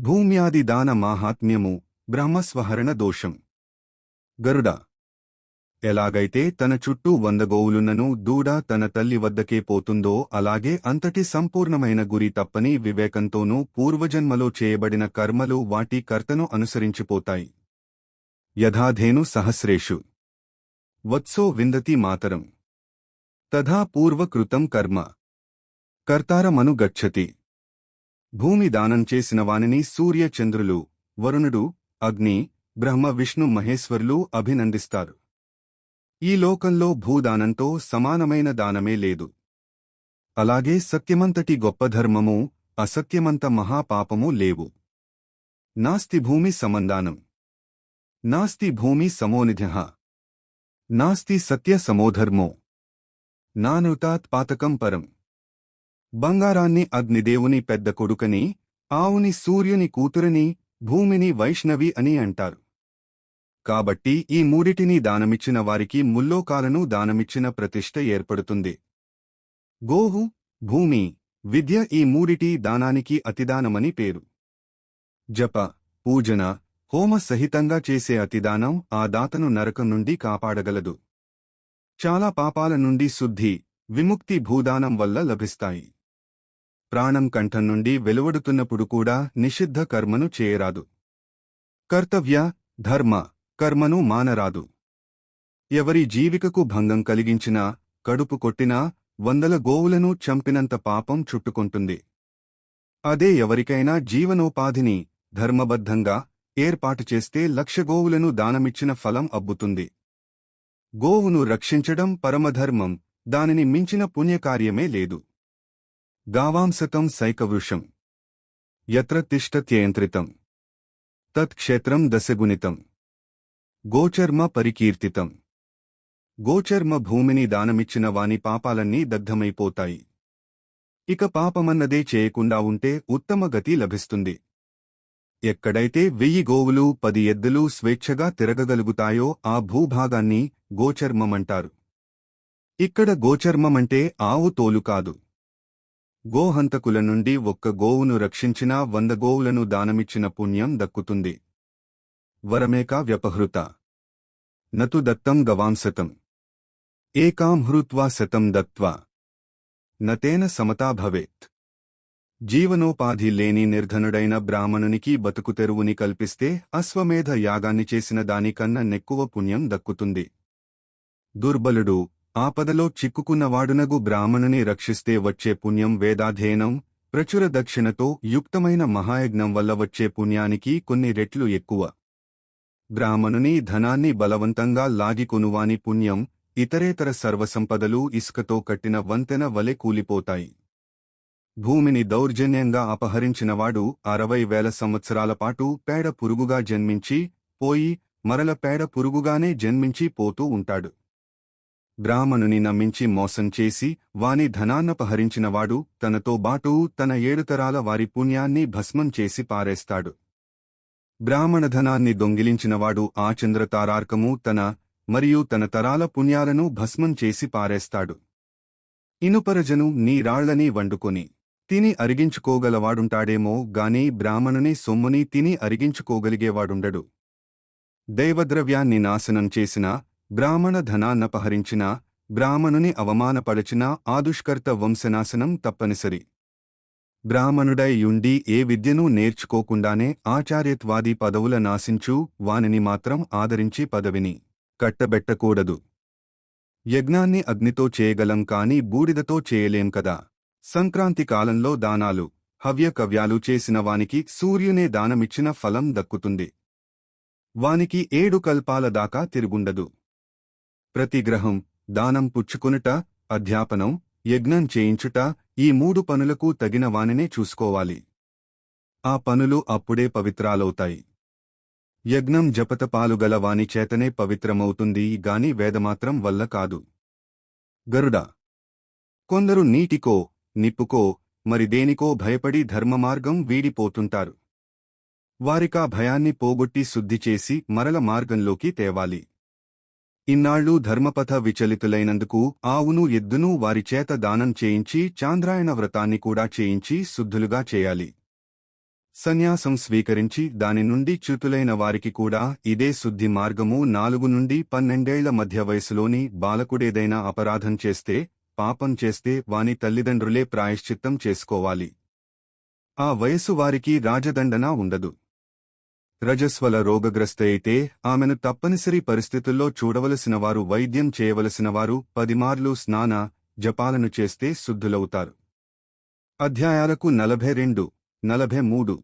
భూమ్యాది దాన మాహాత్మ్యము బ్రహ్మస్వహరణ దోషం. గరుడ. ఎలాగైతే తన చుట్టూ వంద గోవులున్నను దూడ తన తల్లి వద్దకే పోతుందో అలాగే అంతటి సంపూర్ణమైన గురి తప్పని వివేకంతోనూ పూర్వజన్మలో చేయబడిన కర్మలు వాటి కర్తను అనుసరించిపోతాయి. యథాధేను సహస్రేషు. వత్సో విందతి మాతరం. తథా పూర్వకృతం కర్మ. కర్తారమను గచ్చతి. భూమి దానం చేసిన వానిని సూర్య చంద్రులు వరుణుడు అగ్ని బ్రహ్మ విష్ణు మహేశ్వరులు అభినందిస్తారు. ఈ లోకంలో భూదానంతో సమానమైన దానమే లేదు. అలాగే సత్యమంతటి గొప్ప ధర్మము అసత్యమంత మహాపాపము లేవు. నాస్తి భూమి సమందానం. నాస్తి భూమి సమోనిధ నాస్తి సత్య సమోధర్మో. నానుతాత్ పాతకం పరం. బంగారాన్ని అగ్నిదేవుని పెద్ద కొడుకని ఆవుని సూర్యుని కూతురని భూమిని వైష్ణవి అని అంటారు. కాబట్టి ఈ మూడిటిని దానమిచ్చిన వారికి ముల్లోకాలను దానమిచ్చిన ప్రతిష్ట ఏర్పడుతుంది. గోహు భూమి విద్య ఈ మూడిటి దానానికి అతిదానమని పేరు. జప పూజన హోమ సహితంగా చేసే అతిదానం ఆ దాతను నరకం నుండి కాపాడగలదు. చాలా పాపాల నుండి శుద్ధి విముక్తి భూదానం వల్ల లభిస్తాయి. ప్రాణం కంఠం నుండి వెలువడుతున్నప్పుడు కూడా నిషిద్ధ కర్మను చేయరాదు. కర్తవ్య ధర్మ కర్మను మానరాదు. ఎవరి జీవికకు భంగం కలిగించినా కడుపు కొట్టినా వందల గోవులను చంపినంత పాపం చుట్టుకుంటుంది. అదే ఎవరికైనా జీవనోపాధిని ధర్మబద్ధంగా ఏర్పాటు చేస్తే లక్ష గోవులను దానమిచ్చిన ఫలం అబ్బుతుంది. గోవును రక్షించడం పరమధర్మం దానిని మించిన పుణ్యకార్యమే లేదు. గావాంసకం సైకవృషం. యత్ర తిష్టత్యయంత్రితం తత్క్షేత్రం దశగుణితం. గోచర్మ పరికీర్తితం. గోచర్మ భూమిని దానమిచ్చిన వాని పాపాలన్నీ దగ్ధమైపోతాయి. ఇక పాపమన్నదే చేయకుండా ఉంటే ఉత్తమ గతి లభిస్తుంది. ఎక్కడైతే వెయ్యి గోవులు పది ఎద్దులు స్వేచ్ఛగా తిరగగలుగుతాయో ఆ భూభాగాన్ని గోచర్మమంటారు. ఇక్కడ గోచర్మమంటే ఆవు తోలు కాదు. గోహంతకుల నుండి ఒక్క గోవును రక్షించినా వంద గోవులను దానమిచ్చిన పుణ్యం దక్కుతుంది. వరమేకా వ్యపహృత. నతు దత్తం గవాంసతం. ఏకాం హృత్వా శతం దత్వా. నతేన సమతా భవేత్. జీవనోపాధి లేని నిర్ధనుడైన బ్రాహ్మణునికి బతుకు తెరువుని కల్పిస్తే అశ్వమేధ యాగాన్ని చేసిన దానికన్నా నెక్కువ పుణ్యం దక్కుతుంది. దుర్బలుడు ఆపదలో చిక్కుకున్నవాడునగు బ్రాహ్మణుని రక్షిస్తే వచ్చే పుణ్యం వేదాధ్యయనం ప్రచుర దక్షిణతో యుక్తమైన మహాయజ్ఞం వల్ల వచ్చే పుణ్యానికి కొన్ని రెట్లు ఎక్కువ. బ్రాహ్మణుని ధనాన్ని బలవంతంగా లాగికొనువాని పుణ్యం ఇతరేతర సర్వసంపదలు ఇసుకతో కట్టిన వంతెన వలె కూలిపోతాయి. భూమిని దౌర్జన్యంగా అపహరించినవాడు అరవై వేల సంవత్సరాల పాటు పేడ పురుగుగా జన్మించి పోయి మరల పేడ పురుగుగానే జన్మించి పోతూ ఉంటాడు. బ్రాహ్మణుని నమ్మించి మోసం చేసి వాని ధనాన్నపహరించినవాడు తనతో బాటు తన ఏడుతరాల వారి పుణ్యాన్ని భస్మం చేసి పారేస్తాడు. బ్రాహ్మణ ధనాన్ని దొంగిలించినవాడు ఆ చంద్రతారార్కము తన మరియు తన తరాల పుణ్యాలను భస్మం చేసి పారేస్తాడు. ఇనుపరజను నీ రాళ్ళని వండుకొని తిని అరిగించుకోగలవాడుంటాడేమో గాని బ్రాహ్మణుని సొమ్ముని తిని అరిగించుకోగలిగేవాడుండడు. దైవద్రవ్యాన్ని నాశనం చేసినా బ్రాహ్మణ ధనాన్నపహరించిన బ్రాహ్మణుని అవమానపడచినా ఆదుష్కర్త వంశనాశనం తప్పనిసరి. బ్రాహ్మణుడై యుండి ఏ విద్యను నేర్చుకోకుండానే ఆచార్యత్వాది పదవుల నాశించు వానిని మాత్రం ఆదరించి పదవిని కట్టబెట్టకూడదు. యజ్ఞాన్ని అగ్నితో చేయగలం కాని బూడిదతో చేయలేం కదా. సంక్రాంతి కాలంలో దానాలు హవ్యకవ్యాలు చేసిన వానికి సూర్యునే దానమిచ్చిన ఫలం దక్కుతుంది. వానికి ఏడు కల్పాల దాకా తిరుగుండదు. ప్రతి గ్రహం దానం పుచ్చుకునుట అధ్యాపనం యజ్ఞం చేయించుట ఈ మూడు పనులకు తగిన వానినే చూసుకోవాలి. ఆ పనులు అప్పుడే పవిత్రాలవుతాయి. యజ్ఞం జపతపాలుగల వాని చేతనే పవిత్రమవుతుంది గాని వేదమాత్రం వల్ల కాదు. గరుడ. కొందరు నీటికో నిప్పుకో మరి దేనికో భయపడి ధర్మమార్గం వీడిపోతుంటారు. వారికా భయాన్ని పోగొట్టి శుద్ధి చేసి మరల మార్గంలోకి తేవాలి. ఇన్నాళ్ళు ధర్మపథ విచలితులైనందుకు ఆవును ఎద్దును వారిచేత దానం చేయించి చాంద్రాయణ వ్రతాన్ని కూడా చేయించి శుద్ధులుగా చేయాలి. సన్యాసం స్వీకరించి దాని నుండి చ్యుతులైన వారికి కూడా ఇదే శుద్ధి మార్గము నాలుగు నుండి పన్నెండేళ్ళ మధ్య వయసులోని బాలకుడేదైనా అపరాధం చేస్తే పాపం చేస్తే వాని తల్లిదండ్రులే ప్రాయశ్చిత్తం చేసుకోవాలి. ఆ వయసు వారికి రాజదండన ఉండదు. రజస్వల రోగగ్రస్త అయితే ఆమెను తప్పనిసరి పరిస్థితుల్లో చూడవలసిన వారు వైద్యం చేయవలసిన వారు పదిమార్లు స్నాన జపాలను చేస్తే శుద్ధులవుతారు. అధ్యాయాలకు నలభై రెండు నలభై మూడు.